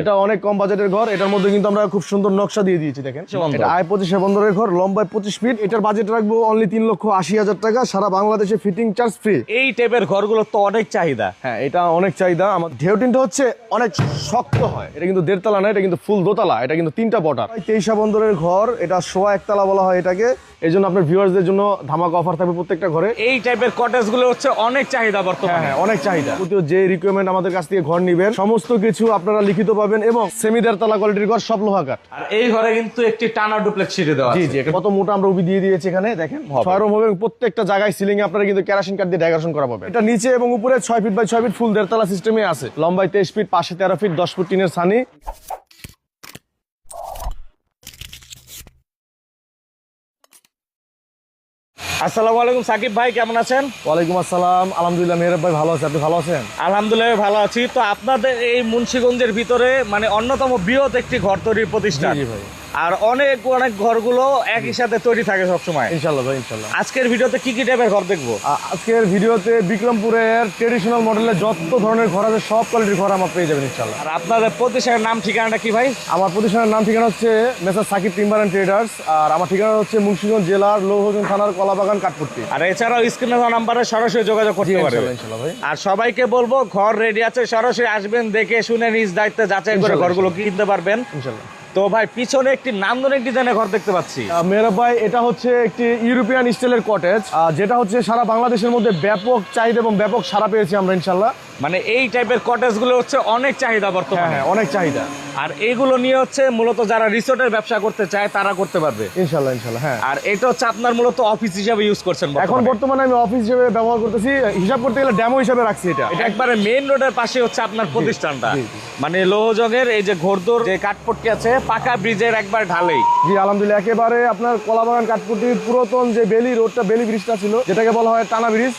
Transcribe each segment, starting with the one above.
এটা অনেক কম বাজেটের ঘর এটার মধ্যে কিন্তু আমরা খুব সুন্দর নকশা দিয়ে দিয়েছি দেখেন। এটা আয় পঁচিশে বন্দরের ঘর লম্বায় পঁচিশ ফিট এটার বাজেট রাখব অনলি তিন লক্ষ আশি হাজার টাকা সারা বাংলাদেশে ফিটিং চার্জ ফ্রি এই টাইপের ঘরগুলো তো অনেক চাহিদা। হ্যাঁ এটা অনেক চাহিদা। আমার ঢেউটিনটা হচ্ছে অনেক শক্ত হয়। এটা কিন্তু দেড়তলা না এটা কিন্তু ফুল দোতলা এটা কিন্তু তিনটা বটার তেইশা বন্দরের ঘর এটা সোয়া একতলা বলা হয় এটাকে। এই জন্য আপনার ভিউয়ার্সদের জন্য ধামাকা অফার থাকবে প্রত্যেকটা ঘরে। এই টাইপের কটেজগুলো হচ্ছে অনেক চাহিদা হ্যাঁ বর্তমানে। হ্যাঁ অনেক চাহিদা। যে রিকোয়ারমেন্ট আমাদের কাছ থেকে ঘর নিবেন সমস্ত কিছু আপনারা লিখিত পাবেন এবং সেমিদার তালা কোয়ালিটির ঘর সব লোহা কাঠ আর এই ঘরে কিন্তু একটি টানা ডুপ্লেক্স সিঁড়ি দেওয়া জি জি কত মোটা আমরা উবি দিয়ে দিয়েছি এখানে দেখেন। ছয় রুম হবে প্রত্যেকটা জায়গায় সিলিং এ আপনারা কিন্তু কেরাসিন কাঠ দিয়ে ডেকোরেশন করা পাবে এটা নিচে এবং উপরে ছয় ফিট বাই ছয় ফিট ফুল দেড়তলা সিস্টেমে আছে। লম্বায় তেইশ ফিট পাশে তেরো ফিট দশ ফুট টিনের সানি আসসালামু আলাইকুম সাকিব ভাই কেমন আছেন? ওয়ালাইকুম আসসালাম। আলহামদুলিল্লাহ মেহরাব ভাই ভালো আছে। আপনি ভালো আছেন? আলহামদুলিল্লাহ ভালো আছি। তো আপনাদের এই মুন্সীগঞ্জের ভিতরে মানে অন্যতম বৃহৎ একটি ঘর তৈরির প্রতিষ্ঠান। ভাই। আর অনেক অনেক ঘরগুলো একই সাথে তৈরি থাকে সবসময়। ইনশাল্লাহ ভাই ইনশাল্লাহ। আজকের ভিডিওতে কি কি টাইপের ঘর দেখব? আজকের ভিডিওতে বিক্রমপুরের ট্রেডিশনাল মডেলের যত ধরনের ঘর আছে সব কোয়ালিটির ঘর আমার পেয়ে যাবেন ইনশাল্লাহ। আর আপনাদের প্রতিষ্ঠানের নাম ঠিকানাটা কি ভাই? আমার প্রতিষ্ঠানের নাম ঠিকানা হচ্ছে messrs Sakib timber and traders আর আমার ঠিকানা হচ্ছে মুন্সিগঞ্জ জেলার লৌহজন থানার কলাবাগান কাঠপুরটি আর এছাড়াও স্ক্রিনে দেওয়া নাম্বারে সরাসরি যোগাযোগ করতে পারবেন ইনশাল্লাহ ভাই। আর সবাইকে বলব ঘর রেডি আছে সরাসরি আসবেন দেখে শুনে নিজ দায়িত্বে যাচাই করে ঘরগুলো কিনতে পারবেন। ইনশাল্লাহ। তো ভাই পিছনে একটি নান্দনিক ডিজাইনের ঘর দেখতে পাচ্ছি। আহ, ভাই এটা হচ্ছে একটি ইউরোপিয়ান স্টাইলের কটেজ যেটা হচ্ছে সারা বাংলাদেশের মধ্যে ব্যাপক চাহিদা এবং ব্যাপক সারা পেয়েছি আমরা ইনশাল্লাহ। মানে এই টাইপের কটেজগুলো হচ্ছে অনেক চাহিদা হ্যাঁ বর্তমানে। হ্যাঁ অনেক চাহিদা। আর এইগুলো নিয়ে হচ্ছে মূলত যারা রিসোর্টের ব্যবসা করতে চায় তারা করতে পারবে। ইনশাল্লাহ ইনশাল্লাহ হ্যাঁ। আর এটা হচ্ছে আপনার মূলত অফিস হিসাবে ইউজ করছেন এখন বর্তমানে। আমি অফিস হিসাবে ব্যবহার করতেছি হিসাব করতে গেলে ড্যামো হিসাবে রাখছি এটা। এটা একবারে মেইন রোডের পাশে হচ্ছে আপনার প্রতিষ্ঠানটা। মানে লোহজংয়ের এই যে ঘোরদোর যে কাঠপট্টি আছে পাকা ব্রিজের একবার ঢালেই। জি আলহামদুলিল্লাহ একেবারে আপনার কলাবাগান কাঠপুটির পুরাতন যে বেলি রোডটা বেলি ব্রিজটা ছিল যেটাকে বলা হয় টানা ব্রিজ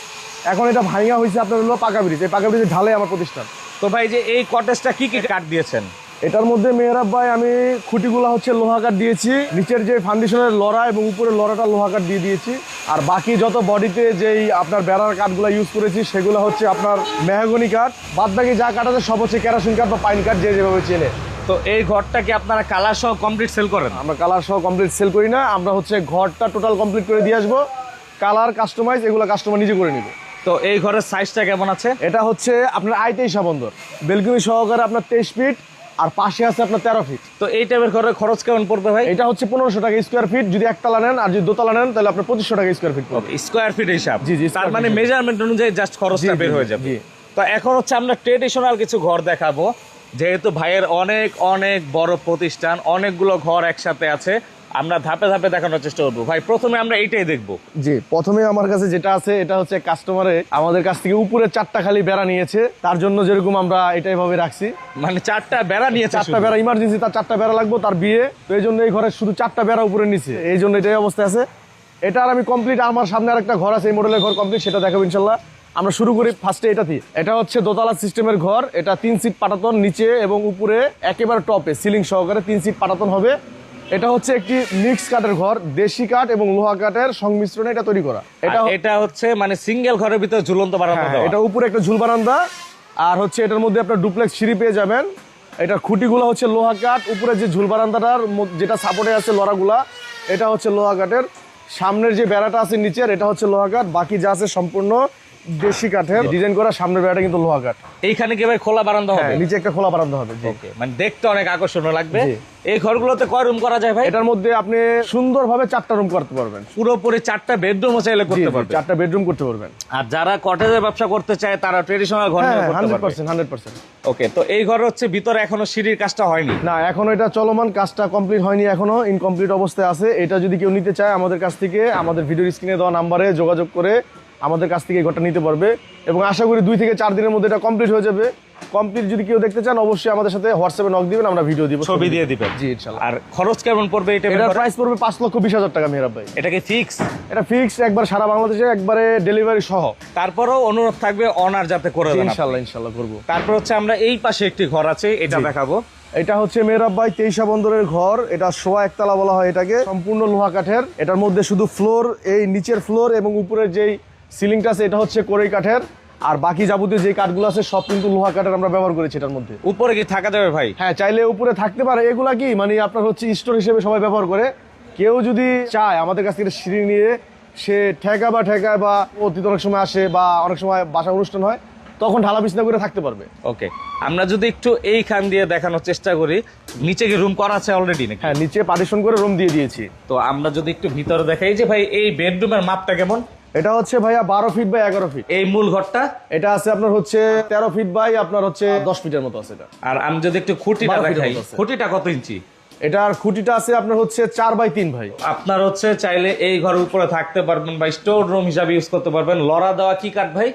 এখন এটা ভাঙা হয়েছে আপনার হলো পাকা ব্রিজ। এই পাকা ব্রিজের ঢালে আমার প্রতিষ্ঠান। তো ভাই যে এই কটেজটা কি কি কাঠ দিয়েছেন? এটার মধ্যে মেহরাব ভাই আমি খুঁটিগুলো হচ্ছে লোহা কাঠ দিয়েছি নিচের যে ফাউন্ডেশনের লড়া এবং উপরের লড়াটা লোহা কাঠ দিয়ে দিয়েছি। আর বাকি যত বডিতে যেই আপনার বেড়ার কাঠগুলো ইউজ করেছি সেগুলো হচ্ছে আপনার মেহগনি কাঠ। বাদ বাকি যা কাঠ আছে সব হচ্ছে কেরাসিন কাঠ বা পাইন কাঠ যে যেভাবে চেনে। তো এই ঘরটা কি আপনারা কালার সহ কমপ্লিট সেল করেন? আমরা কালার সহ কমপ্লিট সেল করি না আমরা হচ্ছে ঘরটা টোটাল কমপ্লিট করে দিয়ে আসব। কালার কাস্টমাইজ এগুলো কাস্টমার নিজে করে নিবে। তো এই ঘরের সাইজটা কেমন আছে? এটা হচ্ছে আপনার আই তেইশা বন্দর। বেলকুনি সহকারে আপনার তেইশ ফিট আর পাশে আছে আপনার তেরো ফিট তো এই টাইপের ঘরের খরচ কেমন পড়বে ভাই? এটা হচ্ছে পনেরোশো টাকা স্কোয়ার ফিট যদি একতলা নেন আর যদি দোতলা নেন তাহলে আপনার পঁচিশশো টাকা স্কোয়ার ফিট পড়বে। স্কোয়ার ফিট হিসাব। জি, জি, তার মানে মেজারমেন্ট অনুযায়ী জাস্ট খরচটা বের হয়ে যাবে। তো এখন হচ্ছে আমরা ট্রেডিশনাল কিছু ঘর দেখাবো। যেহেতু ভাইয়ের অনেক অনেক বড় প্রতিষ্ঠান অনেকগুলো ঘর একসাথে আছে। আমরা ধাপে ধাপে দেখানোর চেষ্টা করব। ভাই প্রথমে আমরা এইটাই দেখব। জি প্রথমে আমার কাছে যেটা আছে এটা হচ্ছে কাস্টমারে আমাদের কাছ থেকে উপরে চারটা খালি বেড়া নিয়েছে। তার জন্য যেরকম আমরা এটাই ভাবে রাখছি। মানে চারটা বেড়া নিয়ে চারটা বেড়া ইমার্জেন্সি তার চারটা বেড়া লাগবে তার বিয়ে। তো এই জন্য এই ঘরে শুধু চারটা বেড়া উপরে নিচ্ছে এই জন্য এটাই অবস্থা আছে। এটা আর আমি কমপ্লিট আমার সামনে আর একটা ঘর আছে এই মডেলের ঘর কমপ্লিট সেটা দেখাবো ইনশাল্লাহ আমরা শুরু করি ফার্স্টে এটা দিয়ে। এটা হচ্ছে দোতলা সিস্টেমের ঘর এটা তিন সিট পাটাতন নিচে এবং উপরে একেবারে টপে সিলিং সহকারে তিন সিট পাটাতন হবে। এটা হচ্ছে একটি মিক্স কাঠের ঘর দেশি কাঠ এবং লোহা কাঠের সংমিশ্রণে এটা তৈরি করা। এটা এটা হচ্ছে মানে সিঙ্গেল ঘরের ভিতরে ঝুলন্ত বারান্দা হ্যাঁ, এটা উপরে একটা ঝুল বারান্দা আর হচ্ছে এটার মধ্যে আপনার ডুপ্লেক্স সিঁড়ি পেয়ে যাবেন। এটার খুঁটিগুলো হচ্ছে লোহা কাঠ উপরে যে ঝুল বারান্দাটার যেটা সাপোর্টে আছে লড়াগুলা এটা হচ্ছে লোহা কাঠের। সামনের যে বেড়াটা আছে নিচের এটা হচ্ছে লোহা কাঠ বাকি যা আছে সম্পূর্ণ দেশি কাঠের ডিজাইন করা সামনের বেড়াটা কিন্তু লোহা কাঠ। এইখানে কি ভাই খোলা বারান্দা হবে? হ্যাঁ নিচে একটা খোলা বারান্দা হবে জি। ওকে মানে দেখতে অনেক আকর্ষণীয় লাগবে। এই ঘরগুলোতে কয় রুম করা যায় ভাই? এটার মধ্যে আপনি সুন্দরভাবে চারটা রুম করতে পারবেন। পুরোপুরি চারটা বেডরুমও চাইলে করতে জি, পারবে। চারটা বেডরুম করতে পারবেন। আর যারা কটেজের ব্যবসা করতে চায় তারা ট্রেডিশনাল ঘর hundred percent hundred percent okay তো এই ঘর হচ্ছে ভিতরে এখনও সিঁড়ির কাজটা হয়নি? না এখনও এটা চলমান কাজটা কমপ্লিট হয়নি এখনও ইনকমপ্লিট অবস্থায় আছে। এটা যদি কেউ নিতে চায় আমাদের কাছ থেকে আমাদের ভিডিও স্ক্রিনে দেওয়া নাম্বারে যোগাযোগ করে আমাদের কাছ থেকে এই ঘরটা নিতে পারবে। এবং আশা করি দুই থেকে চার দিনের মধ্যে এটা কমপ্লিট হয়ে যাবে। কমপ্লিট যদি কেউ দেখতে চান অবশ্যই আমাদের সাথে হোয়াটসঅ্যাপে নক দিবেন আমরা ভিডিও দিব। ছবি দিয়ে দিবেন। জি ইনশাল্লাহ। আর খরচ কেমন পড়বে এটা এটার প্রাইস পড়বে পাঁচ লক্ষ বিশ হাজার টাকা মেহরাব ভাই। এটা কি ফিক্স এটা ফিক্সড একবার সারা বাংলাদেশে একবারে ডেলিভারি সহ। তারপরেও অনুরোধ থাকবে অনার যাতে করে দেন আপনি। ইনশাল্লাহ ইনশাল্লাহ করব। তারপর হচ্ছে আমরা এই পাশে একটি ঘর আছে এটা দেখাবো। এটা হচ্ছে মেহরাব ভাই তেইশা বন্দরের ঘর। এটা সোয়া একতলা বলা হয় এটাকে। সম্পূর্ণ লোহা কাঠের। এটার মধ্যে শুধু ফ্লোর এই নিচের ফ্লোর এবং উপরের যেই সিলিংটা আছে এটা হচ্ছে কোরেই কাঠের। আর বাকি যাবতীয় যে কাঠগুলো আছে সব কিন্তু লোহা কাঠের আমরা ব্যবহার করেছি এটার মধ্যে। উপরে কি থাকা যাবে ভাই? হ্যাঁ চাইলে উপরে থাকতে পারে। এগুলা কি? মানে আপনার হচ্ছে স্টোর হিসেবে সবাই ব্যবহার করে। কেউ যদি চায় আমাদের কাছ থেকে সিঁড়ি নিয়ে সে ঠেকা বা ঠেকায় বা অতীত অনেক সময় আসে বা অনেক সময় বাসা অনুষ্ঠান হয় তখন ঢালা বিছনা করে থাকতে পারবে। ওকে আমরা যদি একটু এইখান দিয়ে দেখানোর চেষ্টা করি নিচে কি রুম করা আছে অলরেডি নাকি? হ্যাঁ নিচে পার্টিশন করে রুম দিয়ে দিয়েছি। তো আমরা যদি একটু ভিতরে দেখাই যে ভাই এই বেডরুমের মাপটা কেমন? এটা হচ্ছে ভাইয়া বারো ফিট বাই এগারো ফিট এই মূল ঘরটা? এটা আছে আপনার হচ্ছে তেরো ফিট বাই আপনার হচ্ছে দশ ফিটের মতো আছে এটা। আর আমি যদি একটু খুঁটিটা দেখাই খুঁটিটা কত ইঞ্চি? এটার খুঁটিটা আছে আপনার হচ্ছে চার বাই তিন ভাই। আপনার হচ্ছে চাইলে এই ঘরের উপরে থাকতে পারবেন বা স্টোর রুম হিসাবে ইউজ করতে পারবেন। লড়া দেওয়া কি কাঠ ভাই?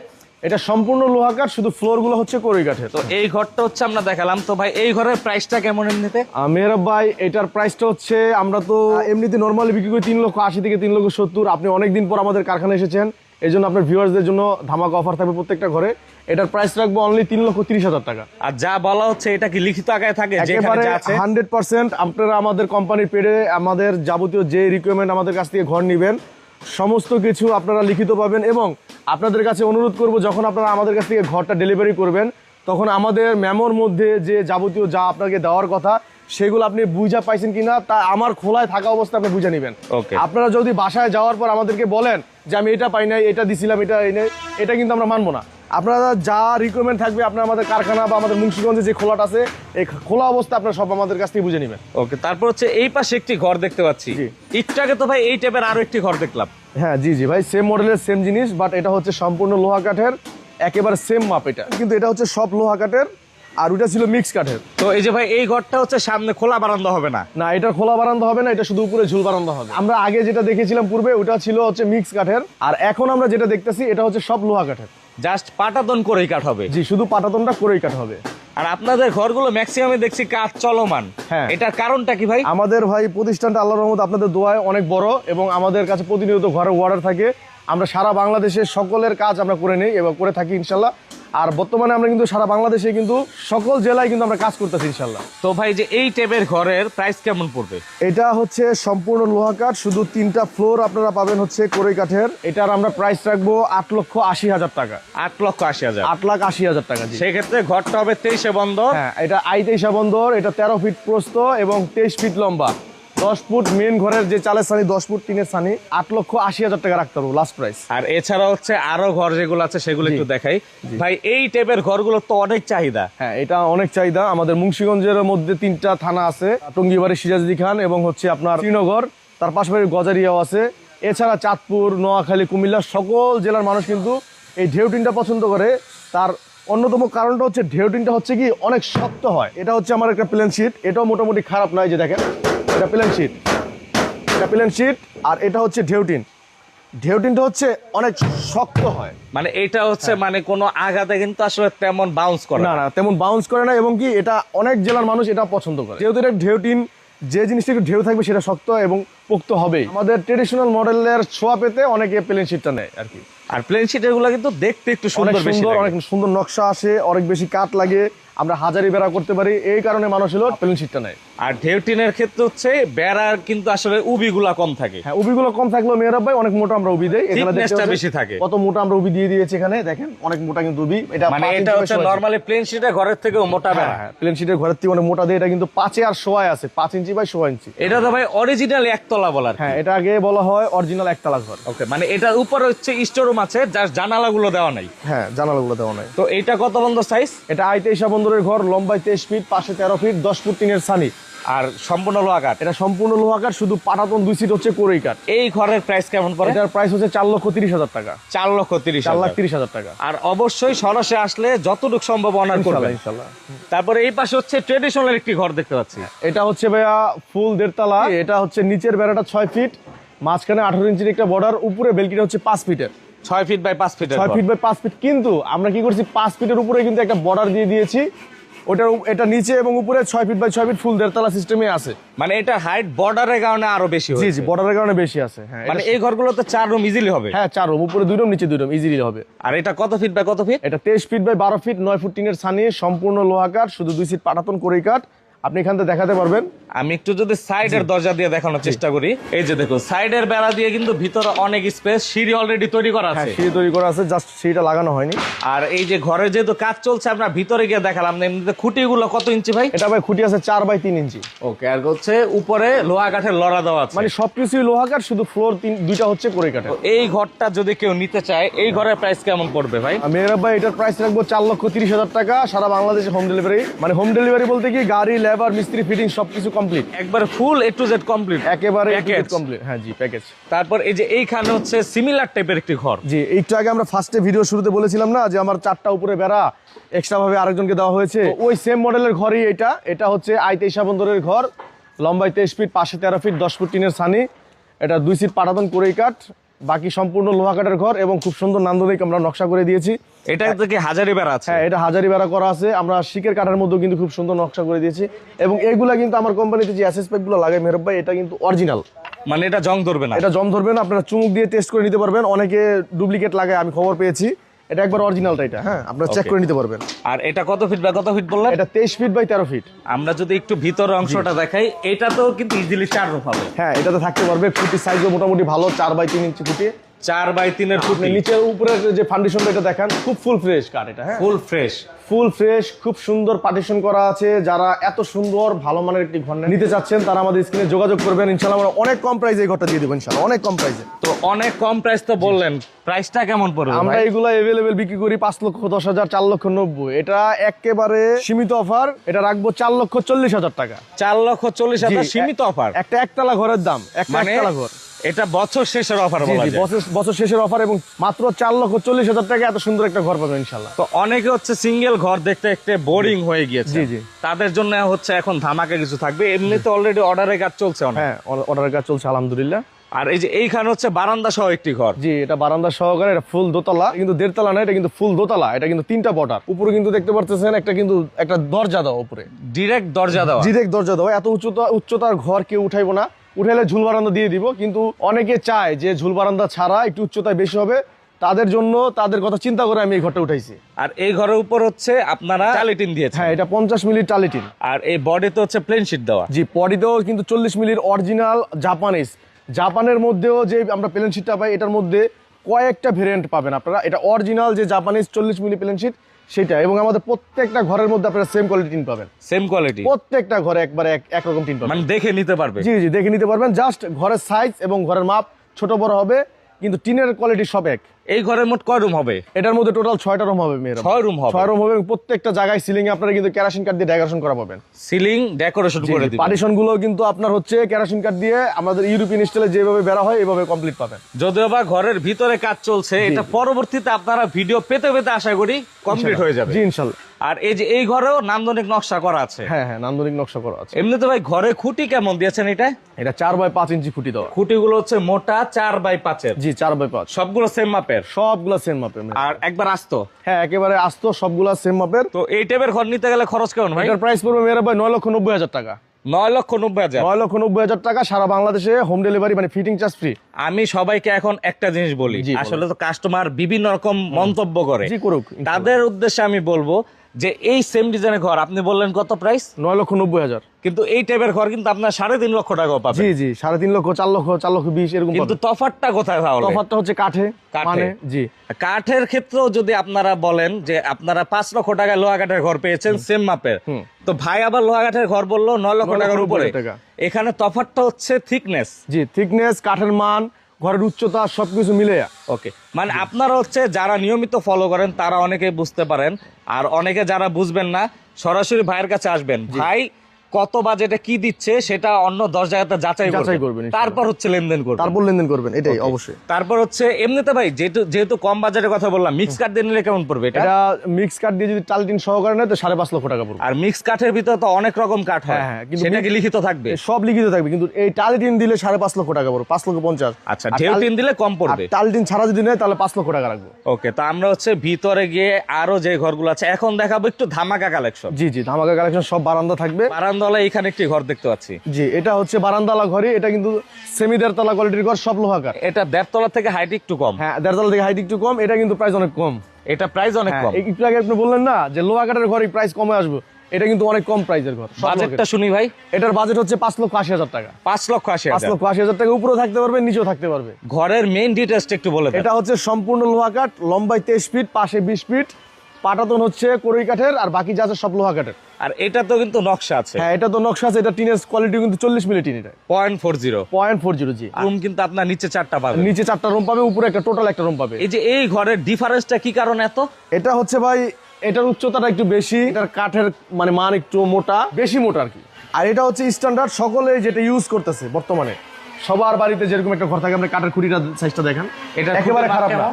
এটা সম্পূর্ণ লোহা কাঠ শুধু ফ্লোরগুলো হচ্ছে কড়ই কাঠের। তো এই ঘরটা হচ্ছে আমরা দেখালাম। তো ভাই এই ঘরের প্রাইসটা কেমন এমনিতে? আমের ভাই এটার প্রাইসটা হচ্ছে আমরা তো এমনিতে নর্মালি বিক্রি করি তিন লক্ষ আশি থেকে তিন লক্ষ সত্তর। আপনি অনেকদিন পর আমাদের কারখানা এসেছেন এই জন্য আপনার ভিউয়ার্সদের জন্য ধামাকা অফার থাকবে প্রত্যেকটা ঘরে। এটার প্রাইস রাখব অনলি তিন লক্ষ তিরিশ হাজার টাকা। আর যা বলা হচ্ছে এটা কি লিখিত আকারে থাকে? একেবারে হান্ড্রেড পার্সেন্ট আপনারা আমাদের কোম্পানির পেডে আমাদের যাবতীয় যে রিকোয়ারমেন্ট আমাদের কাছ থেকে ঘর নেবেন সমস্ত কিছু আপনারা লিখিত পাবেন এবং আপনাদের কাছে অনুরোধ করব যখন আপনারা আমাদের কাছ থেকে ঘরটা ডেলিভারি করবেন তখন আমাদের মেমোর মধ্যে যে যাবতীয় যা আপনাকে দেওয়ার কথা সেগুলো আপনি বুঝা পাইছেন কিনা তা আমার খোলায় থাকা অবস্থা আপনি বুঝে নেবেন. আপনারা যদি বাসায় যাওয়ার পর আমাদেরকে বলেন যে আমি এটা পাই নাই এটা দিছিলাম এটা এটা কিন্তু আমরা মানবো না আপনারা যা রিকোয়ারমেন্ট থাকবে আপনার আমাদের কারখানা বা আমাদের মুন্সিগঞ্জে যে খোলাটা আছে এই খোলা অবস্থা আপনারা সব আমাদের কাছ থেকে বুঝে নেবেন। ওকে তারপর হচ্ছে এই পাশে একটি ঘর দেখতে পাচ্ছি। একটু আগে তো ভাই এই টাইপের আরও একটি ঘর দেখলাম। হ্যাঁ জি জি ভাই সেম মডেলের সেম জিনিস বাট এটা হচ্ছে সম্পূর্ণ লোহা কাঠের একেবারে সেম মাপ এটা। কিন্তু এটা হচ্ছে সব লোহা কাঠের আর ওটা ছিল মিক্স কাঠের। তো এই যে ভাই এই ঘরটা হচ্ছে সামনে খোলা বারান্দা হবে না? না এটা খোলা বারান্দা হবে না এটা শুধু উপরে ঝুল বারান্দা হবে। আমরা আগে যেটা দেখেছিলাম পূর্বে ওটা ছিল হচ্ছে মিক্স কাঠের আর এখন আমরা যেটা দেখতেছি এটা হচ্ছে সব লোহা কাঠের। জাস্ট পাটাতন করেই কাঠ হবে জি শুধু পাটাতনটা করেই কাঠ হবে আর আপনাদের ঘরগুলো ম্যাক্সিমামে দেখছি কাঠ চলমান। হ্যাঁ। এটার কারণটা কি ভাই? আমাদের ভাই প্রতিষ্ঠানটা আল্লাহর রহমত আপনাদের দোয়ায় অনেক বড় এবং আমাদের কাছে প্রতিনিয়ত ঘরে অর্ডার থাকে। আমরা সারা বাংলাদেশের সকলের কাজ আমরা করে নিই এবং করে থাকি ইনশাল্লাহ। আর বর্তমানে আমরা কিন্তু সারা বাংলাদেশে কিন্তু সকল জেলায় কিন্তু আমরা কাজ করতেছি ইনশাল্লাহ তো ভাই যে এই টাইপের ঘরের প্রাইস কেমন পড়বে? এটা হচ্ছে সম্পূর্ণ লোহা কাঠ শুধু তিনটা ফ্লোর আপনারা পাবেন হচ্ছে কোরই কাঠের। এটার আমরা প্রাইস রাখব আট লক্ষ আশি হাজার টাকা। আট লক্ষ আশি হাজার। আট লাখ আশি হাজার টাকা সেক্ষেত্রে ঘরটা হবে তেইশে বন্ধ হ্যাঁ এটা আই তেইশা বন্দর এটা তেরো ফিট প্রস্ত এবং তেইশ ফিট লম্বা। দশ ফুট মেন ঘরের যে চালের সানি দশ ফুট টিনের সানি আট লক্ষ আশি হাজার টাকা রাখতে পারব লাস্ট প্রাইস আর এছাড়া হচ্ছে আরও ঘর যেগুলো আছে সেগুলো। একটু দেখাই। ভাই এই টাইপের ঘরগুলো তো অনেক চাহিদা। হ্যাঁ এটা অনেক চাহিদা। আমাদের মুন্সিগঞ্জের মধ্যে তিনটা থানা আছে টঙ্গিবাড়ি সিরাজদি খান এবং হচ্ছে আপনার শ্রীনগর তার পাশাপাশি গজারিয়াও আছে। এছাড়া চাঁদপুর নোয়াখালী কুমিল্লা সকল জেলার মানুষ কিন্তু এই ঢেউটিনটা পছন্দ করে। তার অন্যতম কারণটা হচ্ছে ঢেউটিনটা হচ্ছে কি অনেক শক্ত হয়। এটা হচ্ছে আমার একটা প্লেন শিট এটাও মোটামুটি খারাপ নয় যে দেখেন। এটা প্লেন শিট এটা প্লেন শিট আর এটা হচ্ছে ঢেউটিন। ঢেউটিনটা হচ্ছে অনেক শক্ত হয়। মানে এটা হচ্ছে মানে কোনো আঘাতে কিন্তু আসলে তেমন বাউন্স করে না না। না তেমন বাউন্স করে না এবং কি এটা অনেক জেলার মানুষ এটা পছন্দ করে। যেহেতু এটা ঢেউটিন যে জিনিসটা একটু ঢেউ থাকবে সেটা শক্ত এবং পোক্ত হবেই। আমাদের ট্রেডিশনাল মডেলের ছোঁয়া পেতে অনেকে প্লেন শিটটা নেয় আর কি। আর প্লেন শিট এগুলো কিন্তু দেখতে একটু সুন্দর সুন্দর অনেক সুন্দর নকশা আসে অনেক বেশি কাঠ লাগে আমরা হাজারি বেড়া করতে পারি এই কারণে মানুষ হলো প্লেন শিটটা নেয়। আর ঢেউটিনের ক্ষেত্রে হচ্ছে বেড়ার কিন্তু আসলে উবিগুলা কম থাকে। হ্যাঁ উবিগুলো কম থাকলেও মেয়েরা ভাই অনেক মোটা আমরা উবি দেই। এখানে দেখতে বেশি থাকে। কত মোটা আমরা উবি দিয়ে দিয়েছি এখানে দেখেন অনেক মোটা কিন্তু উবি। এটা মানে এটা হচ্ছে। নর্মালি প্লেন শিটে ঘরের থেকেও মোটা বেড়া। হ্যাঁ প্লেন শিটের ঘরের থেকে অনেক মোটা দিয়ে এটা কিন্তু পাঁচে আর সোয়ায় আছে পাঁচ ইঞ্চি বাই সোয়া ইঞ্চি। এটা তো ভাই অরিজিনাল একতলা বলার হ্যাঁ এটা আগে বলা হয় অরিজিনাল একতলা ঘর। ওকে মানে এটার উপরে হচ্ছে স্টোরুম আছে যার জানালাগুলো দেওয়া নাই। হ্যাঁ জানালাগুলো দেওয়া নাই। তো এটা কত বন্ধ সাইজ এটা আই তেইশা বন্দরের ঘর লম্বায় তেইশ ফিট পাশে তেরো ফিট দশ ফুট টিনের সানি আর সম্পূর্ণ লোহা কাঠ। এটা সম্পূর্ণ লোহাকার শুধু পাটাতন দুই সিট হচ্ছে কোরই কাঠ। এই ঘরের প্রাইস কেমন পড়ে? এটার প্রাইস হচ্ছে চার লক্ষ তিরিশ হাজার টাকা। চার লক্ষ তিরিশ চার লাখ। তিরিশ হাজার টাকা। আর অবশ্যই সরাসরি আসলে যতটুকু সম্ভব অনার ইনশাল্লাহ তারপরে এই পাশে হচ্ছে ট্রেডিশনাল একটি ঘর দেখতে পাচ্ছি। এটা হচ্ছে ভাইয়া ফুল দেড়তলা। এটা হচ্ছে নিচের বেড়াটা ছয় ফিট মাঝখানে আঠারো ইঞ্চির একটা বর্ডার উপরে বেলকিটা হচ্ছে পাঁচ ফিটের ছয় ফিট বাই পাঁচ ফিট ছয় ফিট বাই পাঁচ ফিট কিন্তু আমরা কি করছি পাঁচ ফিটের উপরে কিন্তু একটা বর্ডার দিয়ে দিয়েছি। ওটার এটা নিচে এবং উপরে ছয় ফিট বাই ছয় ফিট ফুল দেড়তলা সিস্টেমে আছে। মানে এটা হাইট বর্ডারের কারণে আরও বেশি জি জি বর্ডারের কারণে বেশি আছে হ্যাঁ। মানে এই ঘরগুলোতে চার রুম ইজিলি হবে? হ্যাঁ চার রুম উপরে দুই রুম নিচে দুই রুম ইজিলি হবে। আর এটা কত ফিট বাই কত ফিট এটা তেইশ ফিট বাই বারো ফিট নয় ফুট টিনের ছানি সম্পূর্ণ লোহাকার শুধু দুই সিট পাটাতন করেই কাঠ আপনি এখান থেকে দেখাতে পারবেন। আমি একটু যদি সাইডের দরজা দিয়ে দেখানোর চেষ্টা করি। এই যে দেখো সাইডের বেড়া দিয়ে কিন্তু ভিতরে অনেক স্পেস সিঁড়ি অলরেডি তৈরি করা হ্যাঁ আছে। সিঁড়ি তৈরি করা আছে জাস্ট সিঁড়িটা লাগানো হয়নি। আর এই যে ঘরের যেহেতু কাজ চলছে আমরা ভিতরে গিয়ে দেখালাম এমনিতে খুঁটিগুলো কত ইঞ্চি ভাই? এটা ভাই খুঁটি আছে চার বাই তিন ইঞ্চি। ওকে আর হচ্ছে উপরে লোহা কাঠের লড়া দেওয়া আছে। মানে সবকিছুই লোহা কাঠ শুধু ফ্লোর তিন দুইটা হচ্ছে করে কাঠের। এই ঘরটা যদি কেউ নিতে চায় এই ঘরের প্রাইস কেমন পড়বে ভাই? মেয়েরা ভাই এটার প্রাইস রাখব চার লক্ষ তিরিশ হাজার টাকা সারা বাংলাদেশে হোম ডেলিভারি মানে হোম ডেলিভারি বলতে কি গাড়ি লেবার মিস্ত্রি ফিটিং সবকিছু কমপ্লিট একবার full A to Z complete একেবারে Package। কমপ্লিট হ্যাঁ জি প্যাকেজ তারপর এই যে এইখানে হচ্ছে সিমিলার টাইপের একটি ঘর। জি একটু আগে আমরা ফার্স্টে ভিডিও শুরুতে বলেছিলাম না যে আমার চারটা উপরে বেড়া এক্সট্রা ভাবে আরেকজনকে দেওয়া হয়েছে। ওই সেম মডেলের ঘরই এটা। এটা হচ্ছে আই তেইশা বন্দরের ঘর। লম্বায় তেইশ ফিট পাশে তেরো ফিট দশ ফুট টিনের সানি এটা দুই সিট পাটাতন করেই কাঠ। বাকি সম্পূর্ণ লোহা কাটার ঘর এবং খুব সুন্দর নান্দনিক আমরা নকশা করে দিয়েছি। এটা থেকে হাজারি বেড়া আছে? হ্যাঁ এটা হাজারি বেড়া করা আছে। আমরা শিকের কাটার মধ্যেও কিন্তু খুব সুন্দর নকশা করে দিয়েছি। এবং এইগুলা কিন্তু আমার কোম্পানিতে যে অ্যাসেস পাইপগুলো লাগে মেহরব ভাই এটা কিন্তু অরিজিনাল মানে এটা জং ধরবে না? এটা জং ধরবে না আপনারা চুমুক দিয়ে টেস্ট করে নিতে পারবেন। অনেকে ডুপ্লিকেট লাগে আমি খবর পেয়েছি। এটা একবার অরিজিনালটা এটা হ্যাঁ আপনারা চেক করে নিতে পারবেন। আর এটা কত ফিট বা কত ফিট বললেন? এটা তেইশ ফিট বাই তেরো ফিট আমরা যদি একটু ভিতরের অংশটা দেখাই এটা তো কিন্তু ইজিলি চার রুম হবে। হ্যাঁ এটাতে থাকতে পারবে ফুটি সাইজও মোটামুটি ভালো 4 বাই 3 ইঞ্চি খুঁটি। চার বাই তিনের ফুট নিচের উপরে যে ফাউন্ডেশনটা এটা দেখান খুব ফুল ফ্রেশ কাঠ এটা হ্যাঁ? ফুল ফ্রেশ ফুল ফ্রেশ খুব সুন্দর পার্টিশন করা আছে। যারা এত সুন্দর ভালো মানের একটি ঘর নিতে চাচ্ছেন তারা আমাদের স্ক্রিনে যোগাযোগ করবেন। ইনশাল্লাহ আমরা অনেক কম প্রাইসে এই ঘরটা দিয়ে দেবো ইনশাল্লাহ অনেক কম প্রাইসে তো অনেক কম প্রাইস তো বললেন। প্রাইসটা কেমন পড়বে আমরা? এগুলো এভেলেবেল বিক্রি করি পাঁচ লক্ষ দশ হাজার চার লক্ষ নব্বই। এটা একেবারে সীমিত অফার এটা রাখব চার লক্ষ চল্লিশ হাজার টাকা। চার লক্ষ চল্লিশ হাজার জি, সীমিত অফার একটা একতলা ঘরের দাম একটা মানে একতলা ঘর। এটা বছর শেষের অফার বলা যায়। বছর বছর শেষের অফার এবং মাত্র চার লক্ষ চল্লিশ হাজার টাকা এত সুন্দর একটা ঘর পাবেন ইনশাল্লাহ তো অনেকে হচ্ছে সিঙ্গেল ঘর দেখতে দেখতে বোরিং হয়ে গিয়েছে। জি, জি। তাদের জন্য হচ্ছে এখন ধামাকা কিছু থাকবে। এমনিতে অলরেডি অর্ডারের কাজ চলছে হ্যাঁ অর্ডারের কাজ চলছে আলহামদুলিল্লাহ। আর এই যে এইখানে হচ্ছে বারান্দা সহ একটি ঘর। জি এটা বারান্দা সহকারে এটা ফুল দোতলা। কিন্তু দেড়তলা না এটা কিন্তু ফুল দোতলা। এটা কিন্তু তিনটা বর্ডার। উপরে কিন্তু দেখতে পারতেছেন একটা কিন্তু একটা দরজা দাও উপরে। ডিরেক্ট দরজা দেওয়া। ডিরেক্ট দরজা দাও এত উচ্চতা উচ্চতার ঘর কেউ উঠাইবো না। উঠাইলে ঝুল বারান্দা দিয়ে দিব কিন্তু অনেকে চায় যে ঝুল বারান্দা ছাড়া একটু উচ্চতায় বেশি হবে। তাদের জন্য তাদের কথা চিন্তা করে আমি এই ঘরটা উঠাইছি। আর এই ঘরের উপর হচ্ছে আপনারা চালিটিন দিয়েছে হ্যাঁ এটা পঞ্চাশ মিনিট টালিটিন। আর এই বডিতে হচ্ছে প্লেন শিট দেওয়া। জি পডিতেও কিন্তু চল্লিশ মিলির অরিজিনাল জাপানিজ জাপানের মধ্যেও যে আমরা প্লেন শিটটা পাই এটার মধ্যে কয়েকটা ভেরিয়েন্ট পাবেন আপনারা। এটা অরিজিনাল যে জাপানিজ চল্লিশ মিলি প্লেন শিট সেটা এবং আমাদের প্রত্যেকটা ঘরের মধ্যে আপনারা সেম কোয়ালিটি টিন পাবেন। সেম কোয়ালিটি প্রত্যেকটা ঘরে একবারে এক- একরকম টিন পাবেন। মানে দেখে নিতে পারবেন জি জি দেখে নিতে পারবেন। জাস্ট ঘরের সাইজ এবং ঘরের মাপ ছোট বড় হবে কিন্তু টিনের কোয়ালিটি সব এক। এই ঘরের মোট কয় রুম হবে? এটার মধ্যে টোটাল ছয়টা রুম হবে মেয়েরা ছয় room হবে। ছয় রুম হবে প্রত্যেকটা জায়গায় সিলিং এ আপনারা কিন্তু কেরাসিন কাঠ দিয়ে ডেকোরেশন করা পাবেন। সিলিং ডেকোরেশন করে দিবে পার্টিশনগুলো কিন্তু আপনার হচ্ছে কেরাসিন কাঠ দিয়ে আমাদের ইউরোপিয়ান স্টাইলে যেভাবে বেরা হয় এভাবে কমপ্লিট পাবেন। যদিও বা ঘরের ভিতরে কাজ চলছে এটা পরবর্তীতে আপনারা ভিডিও পেতে পেতে আশা করি কমপ্লিট হয়ে যাবে। জি ইনশাল্লাহ। আর এই যে এই ঘরেও নান্দনিক নকশা করা আছে। হ্যাঁ হ্যাঁ নান্দনিক নকশা করা আছে। এমনিতে ভাই ঘরে খুঁটি কেমন দিয়েছেন এটা? এটা চার বাই পাঁচ ইঞ্চি খুঁটি দেওয়া। খুঁটিগুলো হচ্ছে মোটা চার বাই পাঁচের। জি চার বাই পাঁচ। সবগুলো সেম মাপের? সবগুলা সেম মাপের আর একবার আসতো? হ্যাঁ একেবারে আসতো সবগুলা সেম মাপের। তো এই টাইপের ঘর নিতে গেলে খরচ কেমন ভাই? এটার প্রাইস পড়বে মেয়েরা ভাই নয় লক্ষ নব্বই হাজার টাকা। নয় লক্ষ নব্বই হাজার? নয় লক্ষ নব্বই হাজার টাকা সারা বাংলাদেশে হোম ডেলিভারি মানে ফিটিং চার্জ ফ্রি আমি সবাইকে এখন একটা জিনিস বলি। আসলে তো কাস্টমার বিভিন্ন রকম মন্তব্য করে। জি করুক তাদের উদ্দেশ্যে আমি বলব যে এই সেম ডিজাইনের ঘর আপনি বললেন কত প্রাইস নয় লক্ষ নব্বই হাজার। কিন্তু এই টাইপের ঘর কিন্তু আপনার সাড়ে তিন লক্ষ টাকাও পাবেন। জি জি সাড়ে তিন লক্ষ চার লক্ষ চার লক্ষ বিশ এরকম কিন্তু। তফাৎটা কোথায় তাহলে? তফাৎটা হচ্ছে কাঠে। মানে জি। কাঠের ক্ষেত্রেও যদি আপনারা বলেন যে আপনারা পাঁচ লক্ষ টাকায় লোহা কাঠের ঘর পেয়েছেন সেম মাপের। তো ভাই আবার লোহা কাঠের ঘর বলল নয় লক্ষ টাকার উপরে। এখানে তফাৎটা হচ্ছে থিকনেস জি থিকনেস কাঠের মান ঘরের উচ্চতা সবকিছু মিলে ওকে মানে আপনারা হচ্ছে যারা নিয়মিত ফলো করেন তারা অনেকে বুঝতে পারেন। আর অনেকে যারা বুঝবেন না সরাসরি ভাইয়ের কাছে আসবেন। ভাই কত বাজেটে কি দিচ্ছে সেটা অন্য দশ জায়গাতে যাচাই যাচাই করবেন তারপর হচ্ছে লেনদেন করবেন তারপর লেনদেন করবেন এটাই অবশ্যই। তারপর হচ্ছে এমনিতে ভাই যেহেতু যেহেতু কম বাজারের কথা বললাম মিক্স কাঠ দিয়ে নিলে কেমন পড়বে এটা? মিক্স কাঠ দিয়ে যদি টালটিন সহকারে নেয় তো সাড়ে পাঁচ লক্ষ টাকা পড়বে। আর মিক্স কাঠের ভিতরে তো অনেক রকম কাঠ হয়। হ্যাঁ, হ্যাঁ, কিন্তু সেটা কি লিখিত থাকবে? সব লিখিত থাকবে কিন্তু এই টালিটিন দিলে সাড়ে পাঁচ লক্ষ টাকা পড়বে পাঁচ লক্ষ পঞ্চাশ। আচ্ছা আর ঢেউ টিন দিলে কম পড়বে। টালটিন ছাড়া যদি নেয় তাহলে পাঁচ লক্ষ টাকা রাখব ওকে তো আমরা হচ্ছে ভিতরে গিয়ে আরও যে ঘরগুলো আছে এখন দেখাবো একটু ধামাকা কালেকশন জি জি ধামাকা কালেকশন সব বারান্দা থাকবে। বারান্দালা এখানে একটি ঘর দেখতে পাচ্ছি। জি এটা হচ্ছে বারান্দালা ঘরে এটা কিন্তু সেমি দেড়তলা কোয়ালিটির ঘর সব লোহাকার এটা দেড়তলা থেকে হাইট একটু কম। হ্যাঁ দেড়তলা থেকে হাইট একটু কম এটা কিন্তু প্রাইস অনেক কম। এটা প্রাইস অনেক হ্যাঁ, কম। একটু আগে আপনি বললেন না যে লোহা কাঠের ঘরে প্রাইস কমে আসবে এটা কিন্তু অনেক কম প্রাইসের ঘর বাজেটটা শুনি ভাই। এটার বাজেট হচ্ছে পাঁচ লক্ষ আশি হাজার টাকা। পাঁচ লক্ষ আশি পাঁচ লক্ষ আশি হাজার টাকা উপরেও থাকতে পারবে নিচেও থাকতে পারবে। ঘরের মেইন ডিটেলসটা একটু বলে এটা হচ্ছে সম্পূর্ণ লোহা কাঠ লম্বায় তেইশ ফিট পাশে বিশ ফিট পাটাতন হচ্ছে করই কাঠের আর বাকি যা আছে সব লোহা কাঠের। আর এটা তো কিন্তু নকশা আছে। হ্যাঁ এটা তো নকশা আছে এটা টিনের কোয়ালিটি কিন্তু চল্লিশ মিলি টিন এটা। Point four zero point four zero জি। রুম কিন্তু আপনার নিচে চারটা পাবে। নিচে চারটা রুম পাবে উপরে একটা টোটাল একটা রুম পাবে। এই যে এই ঘরের ডিফারেন্সটা কি কারণে এত? এটা হচ্ছে ভাই এটার উচ্চতাটা একটু বেশি এটার কাঠের মানে মান একটু মোটা বেশি মোটা আর কি। আর এটা হচ্ছে স্ট্যান্ডার্ড সকলে যেটা ইউজ করতেছে বর্তমানে সবার বাড়িতে যেরকম একটা ঘর থাকে আপনি কাঠের খুঁটিটা সাইজটা দেখেন এটা একেবারে খারাপ না?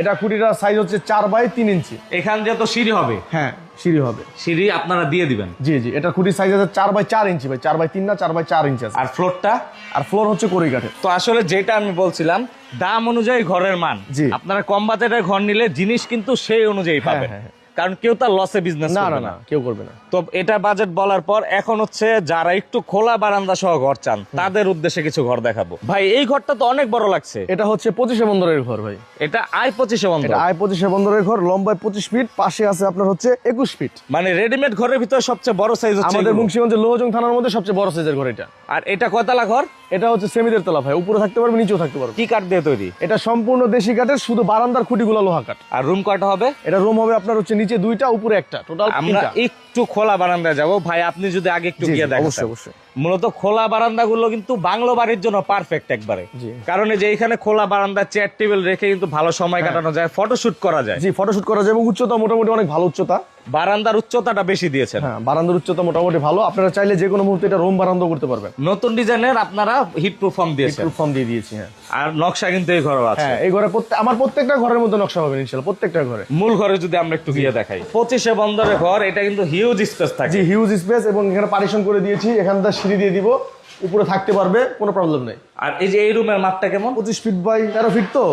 এটা কুটিটার সাইজ হচ্ছে চার বাই তিন ইঞ্চি। এখান দিয়ে তো সিঁড়ি হবে। হ্যাঁ সিঁড়ি হবে। সিঁড়ি আপনারা দিয়ে দিবেন। জি জি এটা কুটির সাইজ আছে চার বাই চার ইঞ্চি ভাই। চার বাই তিন না চার বাই চার ইঞ্চি আর ফ্লোরটা? আর ফ্লোর হচ্ছে করি কাঠের তো আসলে যেটা আমি বলছিলাম দাম অনুযায়ী ঘরের মান। জি। আপনারা কম বাজেটের ঘর নিলে জিনিস কিন্তু সেই অনুযায়ী পাবেন। হ্যাঁ, হ্যাঁ। কারণ কেউ তার লসে বিজনেস না না না কেউ করবে না। তো এটা বাজেট বলার পর এখন হচ্ছে যারা একটু খোলা বারান্দা সহ ঘর চান তাদের উদ্দেশ্যে কিছু ঘর দেখাবো। ভাই এই ঘরটা তো অনেক বড় লাগছে। এটা হচ্ছে পঁচিশে বন্দরের ঘর ভাই। এটা আয় পঁচিশে বন্ধ এটা আয় পঁচিশে বন্দরের ঘর লম্বায় পঁচিশ ফিট পাশে আছে আপনার হচ্ছে একুশ ফিট মানে রেডিমেড ঘরের ভিতরে সবচেয়ে বড় সাইজ হচ্ছে আমাদের। মুন্সিগঞ্জের লোহজং থানার মধ্যে সবচেয়ে বড় সাইজের ঘর এটা। আর এটা কয়তলা ঘর? এটা হচ্ছে সেমিদের তলা ভাই উপরে থাকতে পারবে নিচেও থাকতে পারবে। কি কাঠ দিয়ে তৈরি? এটা সম্পূর্ণ দেশি কাঠের শুধু বারান্দার খুঁটিগুলো লোহা কাঠ। আর রুম কয়টা হবে? এটা রুম হবে আপনার হচ্ছে নিচে দুইটা উপরে একটা টোটাল আমরা একটু খোলা বারান্দায় যাব। ভাই আপনি যদি আগে একটু গিয়ে দেখেন অবশ্যই, অবশ্যই। মূলত খোলা বারান্দাগুলো কিন্তু বাংলো বাড়ির জন্য পারফেক্ট একবারে। কারণ এই যে এখানে খোলা বারান্দা চেয়ার টেবিল রেখে কিন্তু ভালো সময় কাটানো যায় ফটোশুট করা যায়। জি ফটোশুট করা যাবে উচ্চতা মোটামুটি অনেক ভালো উচ্চতা। বারান্দার উচ্চতাটা বেশি দিয়েছেন। হ্যাঁ বারান্দার উচ্চতা মোটামুটি ভালো। আপনারা চাইলে যে কোনো মুহূর্তে এটা রুম বারান্দা করতে পারবেন। নতুন ডিজাইনের আপনারা হিট প্রুফর্ম দিয়েছেন। ফর্ম দিয়ে দিয়েছি হ্যাঁ। আর নকশা কিন্তু এই ঘরও আছে। হ্যাঁ এই ঘরে প্রত্যেক আমার প্রত্যেকটা ঘরের মধ্যে নকশা হবে ইনশাল্লাহ প্রত্যেকটা ঘরে। মূল ঘরে যদি আমরা একটু গিয়ে দেখাই। পঁচিশে বন্দরের ঘর এটা কিন্তু হিউজ স্পেস থাকে। জি হিউজ স্পেস এবং এখানে পারিশন করে দিয়েছি এখান থেকে সিঁড়ি দিয়ে দিব উপরে থাকতে পারবে কোনো প্রবলেম নেই। আর এই যে এই রুমের মাপটা কেমন? পঁচিশ ফিট বাই তেরো ফিট তো।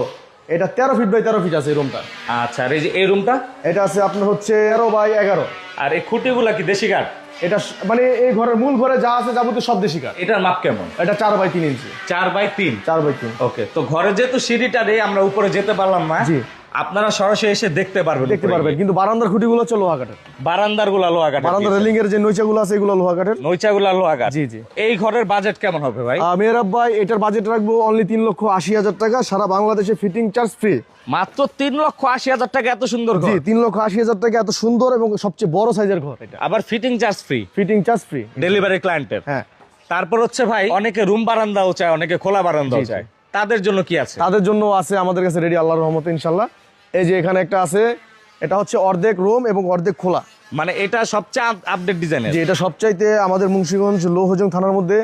এটা তেরো ফিট বাই তেরো ফিট আছে এই রুমটা আচ্ছা আর এই যে এই রুমটা এটা আছে আপনার হচ্ছে তেরো বাই এগারো। আর এই খুঁটিগুলা কি দেশি কাঠ? এটা মানে এই ঘরের মূল ঘরে যা আছে যাবতীয় সব দেশি কাঠ। এটার মাপ কেমন? এটা চার বাই তিন ইঞ্চি চার বাই তিন? চার বাই তিন। ওকে তো ঘরে যেহেতু সিঁড়িটা নেই আমরা উপরে যেতে পারলাম না। জি। আপনারা সরাসরি এসে দেখতে পারবেন দেখতে পারবেন। কিন্তু বারান্দার খুঁটিগুলো হচ্ছে লোহা কাঠের বারান্দারগুলা লোহা কাঠ বারান্দার রেলিং এর যে নৈচাগুলো আছে এগুলো লোহা কাঠের নৈচা গুলা লোহা কাঠ জি, জি। এই ঘরের বাজেট কেমন হবে ভাই? আহ, মেয়ের আব্বাই এটার বাজেট রাখব অনলি তিন লক্ষ আশি হাজার টাকা। সারা বাংলাদেশে ফিটিং চার্জ ফ্রি মাত্র তিন লক্ষ আশি হাজার টাকা এত সুন্দর জি ঘর। তিন লক্ষ আশি হাজার টাকা এত সুন্দর এবং সবচেয়ে বড় সাইজের ঘর এটা। আবার fitting charge free fitting charge free delivery ক্লায়েন্টের হ্যাঁ। তারপর হচ্ছে ভাই অনেকে রুম বারান্দাও চায় অনেকে খোলা বারান্দাও। চায়। তাদের জন্য কি আছে? তাদের জন্য আছে আমাদের কাছে রেডি আল্লাহর রহমত ইনশাল্লাহ এই যে এখানে একটা আছে এটা হচ্ছে অর্ধেক রুম এবং অর্ধেক খোলা। মানে এটা সবচেয়ে আপডেট ডিজাইন যে এটা সবচাইতে আমাদের মুন্সিগঞ্জ লোহজং থানার মধ্যে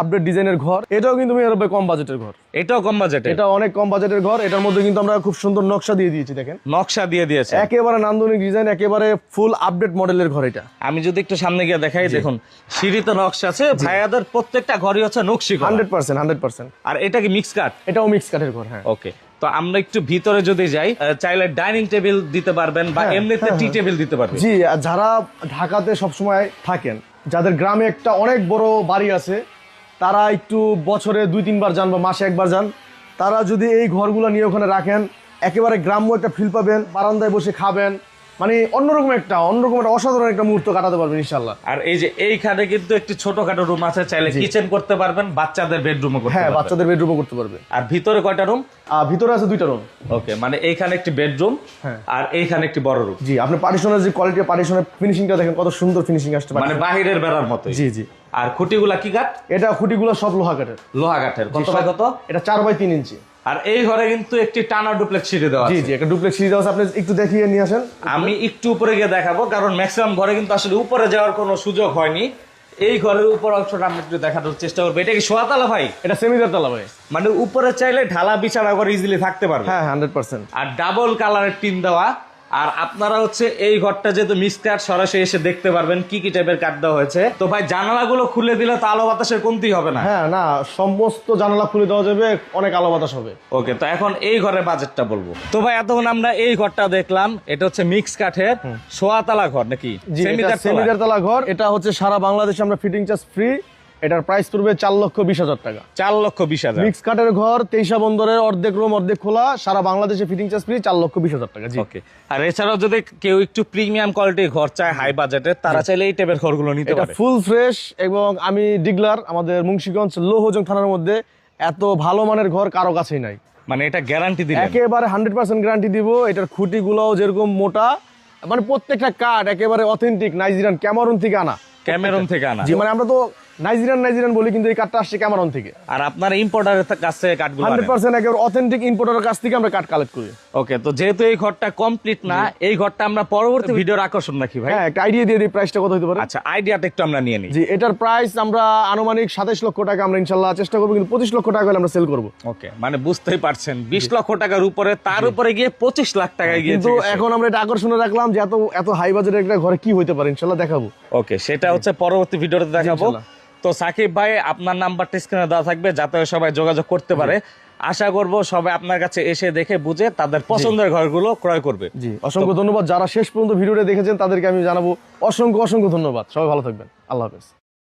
আপডেট ডিজাইনের ঘর। এটাও কিন্তু কম বাজেটের ঘর। এটাও কম বাজেটে এটা অনেক কম বাজেটের ঘর। এটার মধ্যে কিন্তু আমরা খুব সুন্দর নকশা দিয়ে দিয়েছি দেখেন। নকশা দিয়ে দিয়েছে। একেবারে নান্দনিক ডিজাইন একেবারে ফুল আপডেট মডেলের ঘর এটা। আমি যদি একটু সামনে গিয়ে দেখাই দেখুন সিঁড়িতে নকশা আছে। ভাইয়াদের প্রত্যেকটা ঘরই হচ্ছে নকশি হান্ড্রেড পার্সেন্ট হান্ড্রেড পার্সেন্ট। আর এটা কি মিক্স কাট এটাও মিক্স কাঠের ঘর হ্যাঁ। ওকে তো আমরা একটু ভিতরে যদি যাই চাইলে ডাইনিং টেবিল দিতে পারবেন বা হ্যাঁ, এমনিতে হ্যাঁ, টি টেবিল দিতে পারবেন জি যারা ঢাকাতে সবসময় থাকেন যাদের গ্রামে একটা অনেক বড় বাড়ি আছে তারা একটু বছরে দুই তিনবার যান বা মাসে একবার যান। তারা যদি এই ঘরগুলো নিয়ে ওখানে রাখেন একেবারে গ্রাম্য একটা ফিল পাবেন বারান্দায় বসে খাবেন। মানে অন্যরকম একটা অন্যরকম একটা অসাধারণ একটা মুহূর্ত কাটাতে পারবেন ইনশাল্লাহ আর এই যে এইখানে কিন্তু একটি ছোটখাটো রুম আছে চাইলে কিচেন করতে পারবেন বাচ্চাদের বেডরুমও করতে হ্যাঁ বাচ্চাদের বেডরুমও করতে পারবে। আর ভিতরে কয়টা রুম আর ভিতরে আছে দুইটা রুম ওকে মানে এইখানে একটি বেডরুম হ্যাঁ। আর এইখানে একটি বড় রুম জি আপনি পার্টিশনের যে কোয়ালিটি পার্টিশনের ফিনিশিংটা দেখেন কত সুন্দর ফিনিশিং আসতে পারে। মানে বাহিরের বেড়ার মতো জি জি। আর খুঁটিগুলা কি কাঠ এটা খুঁটিগুলো সব লোহা কাঠের লোহা কাঠের কত বাই কত? এটা চার বাই তিন ইঞ্চি। আর এই ঘরে কিন্তু একটি টানা ডুপ্লেক্স সিঁড়ি দেওয়া জি আছে। জি একটা ডুপ্লেক্স সিরিজ আছে। আপনি একটু দেখিয়ে নিয়ে আসেন। আমি একটু উপরে গিয়ে দেখাবো কারণ ম্যাক্সিমাম ঘরে কিন্তু আসলে উপরে যাওয়ার কোনো সুযোগ হয়নি। এই ঘরের উপর অংশটা আমি একটু দেখানোর চেষ্টা করব। এটা কি সোয়াতালা ভাই? এটা সেমিদার তালা ভাই। মানে উপরে চাইলে ঢালা বিছানা করে ইজিলি থাকতে পারবে। হ্যাঁ হান্ড্রেড পার্সেন্ট আর ডাবল কালারের টিন দেওয়া। আর আপনারা হচ্ছে এই ঘরটা যেহেতু মিক্স কাঠ সরাসরি এসে দেখতে পারবেন কি কি টাইপের কাঠ দেওয়া হয়েছে। তো ভাই জানালাগুলো খুলে দিলে তো আলো বাতাসের কমতি হবে না? হ্যাঁ না সমস্ত জানালা খুলে দেওয়া যাবে অনেক আলো বাতাস হবে। ওকে তো এখন এই ঘরের বাজেটটা বলব। তো ভাই এতক্ষণ আমরা এই ঘরটা দেখলাম এটা হচ্ছে মিক্স কাঠের সোয়াতালা ঘর নাকি? তলা? তালা ঘর এটা হচ্ছে সারা বাংলাদেশে আমরা ফিটিং চার্জ ফ্রি এটার প্রাইস পড়বে চার লক্ষ বিশ হাজার টাকা। চার লক্ষ বিশ হাজার। মিক্স কাঠের ঘর তেইশা বন্দরের অর্ধেক রুম অর্ধেক খোলা সারা বাংলাদেশে ফিটিং চার্জ ফ্রি চার লক্ষ বিশ হাজার টাকা জি। ওকে আর এছাড়াও যদি কেউ একটু প্রিমিয়াম কোয়ালিটির ঘর চায় হাই বাজেটের তারা চাইলে এই টাইপের ঘরগুলো নিতে পারে। ফুল ফ্রেশ এবং আমি ডিগলার আমাদের মুন্সিগঞ্জ লোহজং থানার মধ্যে এত ভালো মানের ঘর কারও কাছেই নাই। মানে এটা গ্যারান্টি দিলেন। একেবারে হান্ড্রেড পার্সেন্ট গ্যারান্টি দিব এটার খুঁটিগুলোও যেরকম মোটা মানে প্রত্যেকটা কাঠ একেবারে অথেন্টিক নাইজেরিয়ান ক্যামারন থেকে আনা। ক্যামেরন থেকে আনা। জি মানে আমরা তো নাইজেরিয়ান নাইজেরিয়ান বলি কিন্তু এই কাঠটা আসছে ক্যামারন থেকে। আর আপনার ইম্পোর্টারের কাছ থেকে কাঠগুলো হান্ড্রেড আনেন। পার্সেন্ট একেবারে অথেন্টিক ইম্পোর্টারের কাছ থেকে আমরা কাঠ কালেক্ট করি। ওকে তো যেহেতু এই ঘরটা কমপ্লিট না এই ঘরটা আমরা পরবর্তী ভিডিওর আকর্ষণ রাখি ভাই? হ্যাঁ একটা আইডিয়া দিয়ে দিই প্রাইসটা কত হতে পারে? আচ্ছা আইডিয়াটা একটু আমরা নিয়ে নিই। জি এটার প্রাইস আমরা আনুমানিক সাতাশ লক্ষ টাকা আমরা ইনশাল্লাহ চেষ্টা করব কিন্তু পঁচিশ লক্ষ টাকা হলে আমরা সেল করব। ওকে মানে বুঝতেই পারছেন বিশ লক্ষ টাকার উপরে তার উপরে গিয়ে পঁচিশ লাখ টাকায় গিয়েছে কিন্তু এখন আমরা এটা আকর্ষণে রাখলাম যে এত এত হাই বাজেটের একটা ঘরে কি হতে পারে ইনশাল্লাহ দেখাবো। ওকে সেটা হচ্ছে পরবর্তী ভিডিওতে দেখাবো। তো সাকিব ভাই আপনার নাম্বারটা স্ক্রিনে দেওয়া থাকবে যাতে সবাই যোগাযোগ করতে পারে। আশা করব সবাই আপনার কাছে এসে দেখে বুঝে তাদের পছন্দের ঘরগুলো ক্রয় করবে। জি অসংখ্য ধন্যবাদ। যারা শেষ পর্যন্ত ভিডিওটা দেখেছেন তাদেরকে আমি জানাব অসংখ্য অসংখ্য ধন্যবাদ। সবাই ভালো থাকবেন। আল্লাহ হাফেজ।